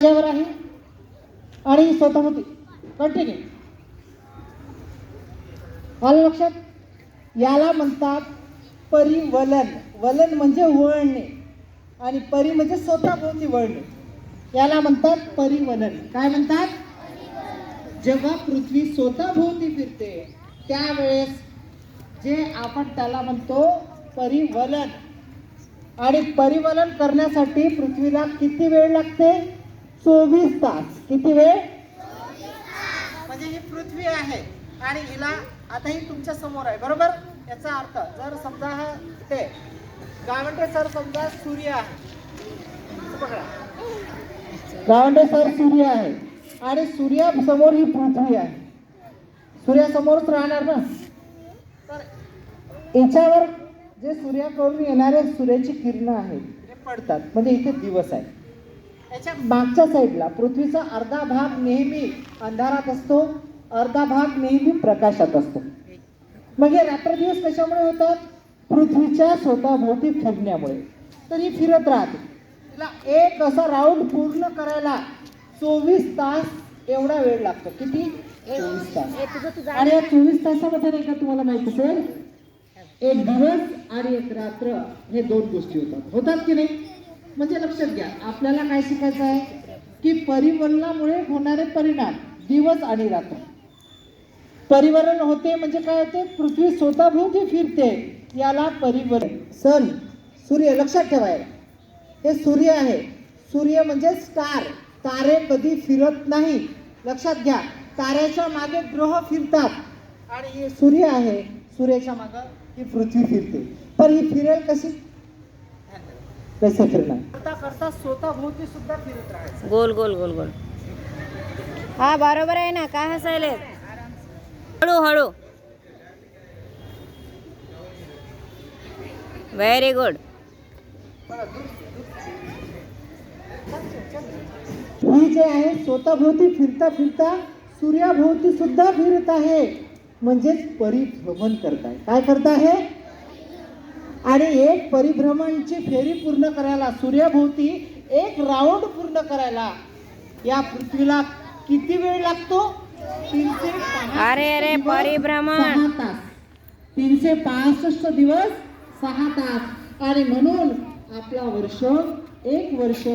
त्याच्यावर आहे आणि ही स्वतःभोवती कंटिन्यू आलं लक्षात? याला म्हणतात परिवलन. वलन म्हणजे वळणे. आणि परी म्हणजे स्वतःभोवती वळणे. याला म्हणतात परिवलन. काय म्हणतात? जेव्हा पृथ्वी स्वतःभोवती फिरते त्यावेळेस जे आपण त्याला म्हणतो परिवलन. आणि परिवलन करण्यासाठी पृथ्वीला किती वेळ लागते? चोवीस तास. किती वेळ? म्हणजे ही पृथ्वी आहे आणि हिला आता ही तुमच्यासमोर आहे बरोबर? याचा अर्थ जर समजा हा ते गावंडे सर समजा सूर्य आहे. पकडा. गावंडे सर सूर्य आहे आणि सूर्यासमोर ही पृथ्वी आहे. सूर्यासमोरच राहणार ना? तर याच्यावर जे सूर्याकडून येणारे सूर्याची किरणं आहेत ते पडतात. म्हणजे इथे दिवस आहे. याच्या मागच्या साईडला पृथ्वीचा अर्धा भाग नेहमी अंधारात असतो अर्धा भाग नेहमी प्रकाशात असतो. मग हे रात्र दिवस कशामुळे होतात? पृथ्वीच्या स्वतःभोवती फिरण्यामुळे. तर ही फिरत राहते. तिला एक असा राऊंड पूर्ण करायला चोवीस तास एवढा वेळ लागतो. किती? चोवीस तास. आणि या चोवीस तासामध्ये नाही का तुम्हाला माहिती असेल? एक दिवस आणि एक रात्र हे दोन गोष्टी होतात. होतात की नाही? म्हणजे लक्षात घ्या आपल्याला काय शिकायचं आहे? की परिवलनामुळे होणारे परिणाम दिवस आणि रात्र. परिवलन होते म्हणजे काय होते? पृथ्वी स्वतःभोवती फिरते याला परिवलन सन सूर्य लक्षात ठेवाय हे सूर्य आहे. सूर्य म्हणजे स्टार. तारे कधी फिरत नाही. लक्षात घ्या ताऱ्याच्या मागे ग्रह फिरतात. आणि हे सूर्य आहे. सूर्याच्या मागे ही पृथ्वी फिरते. पण ही फिरेल कशी? कसे फिरणार करता सुद्धा फिरत राहायचं. गोल गोल गोल गोल. हा बरोबर आहे ना. काय हसायले? हळू हळू. व्हेरी गुड ही जे आहे स्वतःभोवती फिरता फिरता सूर्याभोवती सुद्धा फिरत आहे. म्हणजेच परिभ्रमण करत आहे काय करत आहे आणि एक परिभ्रमणची फेरी पूर्ण करायला सूर्याभोवती एक राऊंड पूर्ण करायला. या पृथ्वीला किती वेळ लागतो? तीनशे अरे अरे परिभ्रमण. तास. तीनशे पासष्ट दिवस सहा तास. आणि म्हणून आपला वर्ष एक वर्ष